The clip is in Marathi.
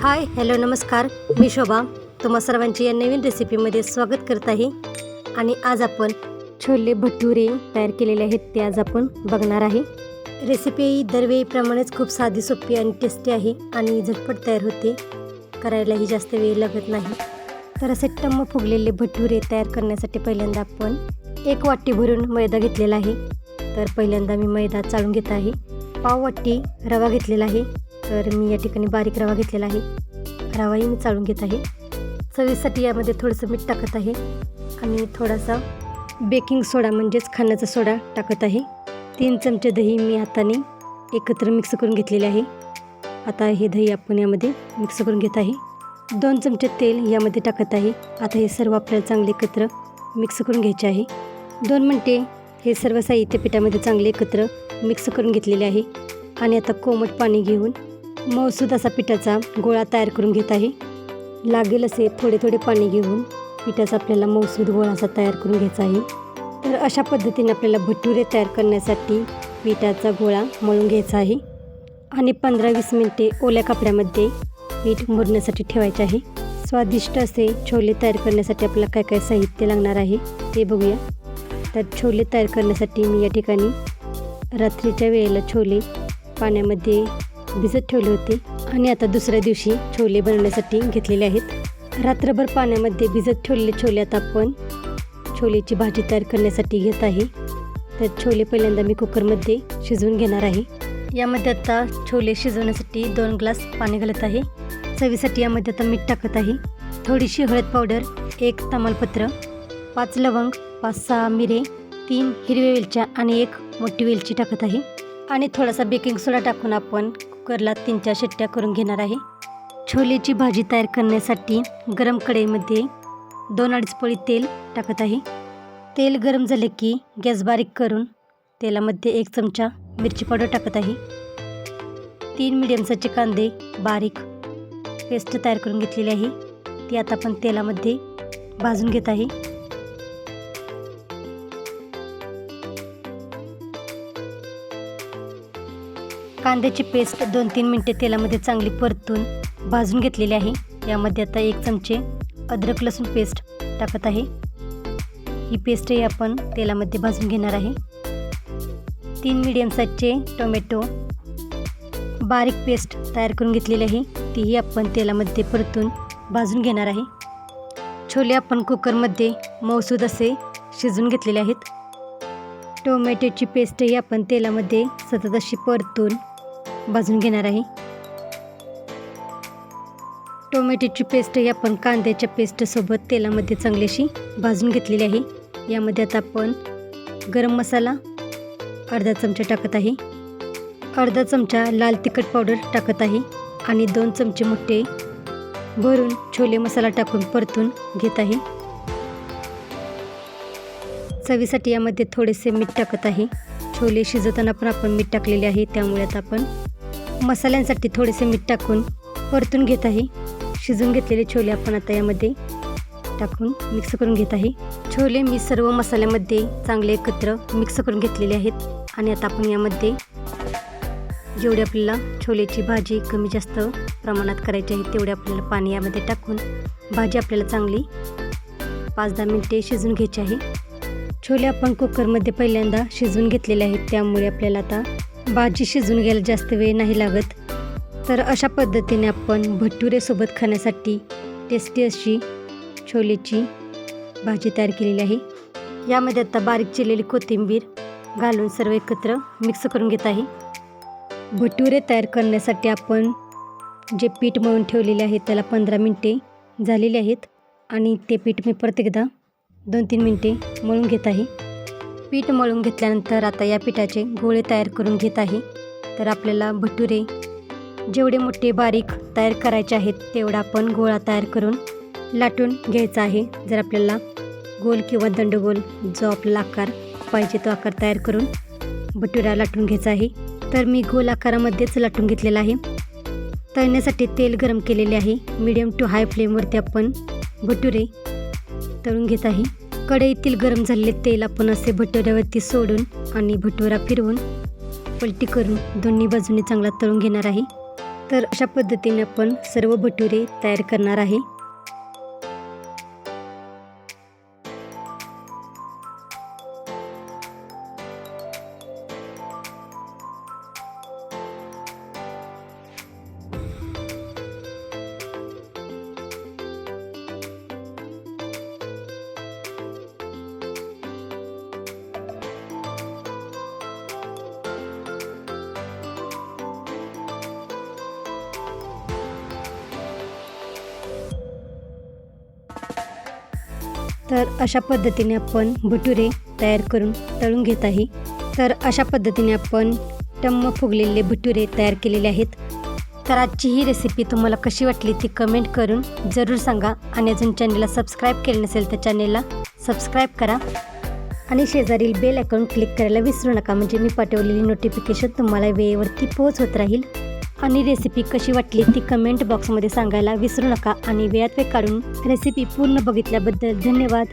हाय हॅलो नमस्कार. मी शोभा. तुम्हा सर्वांची या नवीन रेसिपीमध्ये स्वागत करत आहे. आणि आज आपण छोले भटुरे तयार केलेले आहेत ते आज आपण बघणार आहे. रेसिपी दरवेळीप्रमाणेच खूप साधी सोपी आणि टेस्टी आहे आणि झटपट तयार होते. करायलाही जास्त वेळ लागत नाही. तर असे टम्म फुगलेले भटुरे तयार करण्यासाठी पहिल्यांदा आपण एक वाटी भरून मैदा घेतलेला आहे. तर पहिल्यांदा मी मैदा चाळून घेत आहे. पाव वाटी रवा घेतलेला आहे. तर मी या ठिकाणी बारीक रवा घेतलेला आहे. रवाही मी चाळून घेत आहे. चवीसाठी यामध्ये थोडंसं मीठ टाकत आहे. आणि थोडासा बेकिंग सोडा म्हणजेच खाण्याचा सोडा टाकत आहे. तीन चमचे दही मी हाताने एकत्र मिक्स करून घेतलेले आहे. आता हे दही आपण यामध्ये मिक्स करून घेत आहे. दोन चमचे तेल यामध्ये टाकत आहे. आता हे सर्व आपल्याला चांगले एकत्र मिक्स करून घ्यायचे आहे. दोन मिनटे हे सर्व साहित्य पिठामध्ये चांगले एकत्र मिक्स करून घेतलेले आहे. आणि आता कोमट पाणी घेऊन मऊसूद असा पिठाचा गोळा तयार करून घेत आहे. लागेल असे थोडे थोडे पाणी घेऊन पिठाचा आपल्याला मऊसूद गोळा असा तयार करून घ्यायचा आहे. तर अशा पद्धतीने आपल्याला भटुरे तयार करण्यासाठी पिठाचा गोळा मळून घ्यायचा आहे. आणि पंधरा वीस मिनटे ओल्या कपड्यामध्ये पीठ मुरण्यासाठी ठेवायचे आहे. स्वादिष्ट असे छोले तयार करण्यासाठी आपल्याला काय काय साहित्य लागणार आहे ते बघूया. तर छोले तयार करण्यासाठी मी या ठिकाणी रात्रीच्या वेळेला छोले पाण्यामध्ये भिजत ठेवले होते आणि आता दुसऱ्या दिवशी छोले बनवण्यासाठी घेतलेले आहेत. रात्रभर पाण्यामध्ये भिजत ठेवलेले छोले आता आपण छोलेची भाजी तयार करण्यासाठी घेत आहे. तर छोले पहिल्यांदा मी कुकरमध्ये शिजवून घेणार आहे. यामध्ये आता छोले शिजवण्यासाठी दोन ग्लास पाणी घालत आहे. चवीसाठी यामध्ये आता मीठ टाकत आहे. थोडीशी हळद पावडर एक तमालपत्र पाच लवंग पाच सहा मिरे तीन हिरव्या वेलच्या आणि एक मोठी वेलची टाकत आहे. आणि थोडासा बेकिंग सोडा टाकून आपण कुकरला तीन चार शिट्ट्या करून घेणार आहे. छोलेची भाजी तयार करण्यासाठी गरम कढईमध्ये दोन अडीच पळी तेल टाकत आहे. तेल गरम झाले की गॅस बारीक करून तेलामध्ये एक चमचा मिरची पावडर टाकत आहे. तीन मिडियम साईजचे कांदे बारीक पेस्ट तयार करून घेतलेली आहे. ती आता आपण तेलामध्ये भाजून घेत आहे. कांद्याची पेस्ट दोन तीन मिनटे तेलामध्ये चांगली परतून भाजून घेतलेली आहे. यामध्ये आता एक चमचे अद्रक लसूण पेस्ट टाकत आहे. ही पेस्टही आपण तेलामध्ये भाजून घेणार आहे. तीन मिडियम साईजचे टोमॅटो बारीक पेस्ट तयार करून घेतलेली आहे. तीही आपण तेलामध्ये परतून भाजून घेणार आहे. छोले आपण कुकरमध्ये मौसूद असे शिजून घेतलेले आहेत. टोमॅटोची पेस्टही आपण तेलामध्ये सतत अशी परतून भाजून घेणार आहे. टोमॅटोची पेस्टही आपण कांद्याच्या पेस्टसोबत तेलामध्ये चांगलीशी भाजून घेतलेली आहे. यामध्ये आता आपण गरम मसाला अर्धा चमचा टाकत आहे. अर्धा चमचा लाल तिखट पावडर टाकत आहे आणि दोन चमचे मोठे भरून छोले मसाला टाकून परतून घेत आहे. चवीसाठी यामध्ये थोडेसे मीठ टाकत आहे. छोले शिजवताना पण आपण मीठ टाकलेले आहे. त्यामुळे आता आपण मसाल्यांसाठी थोडेसे मीठ टाकून परतून घेत आहे. शिजून घेतलेले छोले आपण आता यामध्ये टाकून मिक्स करून घेत आहे. छोले मी सर्व मसाल्यामध्ये चांगले एकत्र मिक्स करून घेतलेले आहेत. आणि आता आपण यामध्ये जेवढी आपल्याला छोलेची भाजी कमी जास्त प्रमाणात करायची आहे तेवढे आपल्याला पाणी यामध्ये टाकून भाजी आपल्याला चांगली पाच दहा मिनटे शिजून घ्यायची आहे. छोले आपण कुकरमध्ये पहिल्यांदा शिजवून घेतलेले आहेत त्यामुळे आपल्याला आता भाजी शिजून घ्यायला जास्त वेळ नाही लागत. तर अशा पद्धतीने आपण भटुरेसोबत खाण्यासाठी टेस्टी अशी छोलेची भाजी तयार केलेली आहे. यामध्ये आता बारीक चिरलेली कोथिंबीर घालून सर्व एकत्र मिक्स करून घेत आहे. भटुरे तयार करण्यासाठी आपण जे पीठ मळून ठेवलेले आहे त्याला पंधरा मिनटे झालेली आहेत. आणि ते पीठ मी परत एकदा दोन तीन मिनटे मळून घेत आहे. पीठ मळून घेतल्यानंतर आता या पिठाचे गोळे तयार करून घेत आहे. तर आपल्याला भटुरे जेवढे मोठे बारीक तयार करायचे आहेत तेवढा आपण गोळा तयार करून लाटून घ्यायचा आहे. जर आपल्याला गोल किंवा दंडगोल जो आपल्याला आकार पाहिजे तो आकार तयार करून भटुरा लाटून घ्यायचा आहे. तर मी गोल आकारामध्येच लाटून घेतलेला आहे. तळण्यासाठी तेल गरम केलेले आहे. मीडियम टू हाय फ्लेमवरती आपण भटुरे तळून घेत आहे. कढईतील गरम झालेले तेल आपण असे भटुऱ्यावरती सोडून आणि भटुरा फिरवून पलटी करून दोन्ही बाजूने चांगला तळून घेणार आहे. तर अशा पद्धतीने आपण सर्व भटुरे तयार करणार आहे. तर अशा पद्धतीने आपण भटुरे तयार करून तळून घेत आहे. तर अशा पद्धतीने आपण टम्म फुगलेले भटुरे तयार केलेले आहेत. तर आजची ही रेसिपी तुम्हाला कशी वाटली ती कमेंट करून जरूर सांगा आणि अजून चॅनलला सबस्क्राईब केले नसेल तर चॅनेलला सबस्क्राईब करा. आणि शेजारील बेल अकाउंट क्लिक करायला विसरू नका. म्हणजे मी पाठवलेली नोटिफिकेशन तुम्हाला वेळेवरती पोहोच होत राहील. आणि रेसिपी कशी वाटली ती कमेंट बॉक्समध्ये सांगायला विसरू नका आणि वेळात वेळ काढून रेसिपी पूर्ण बघितल्याबद्दल धन्यवाद.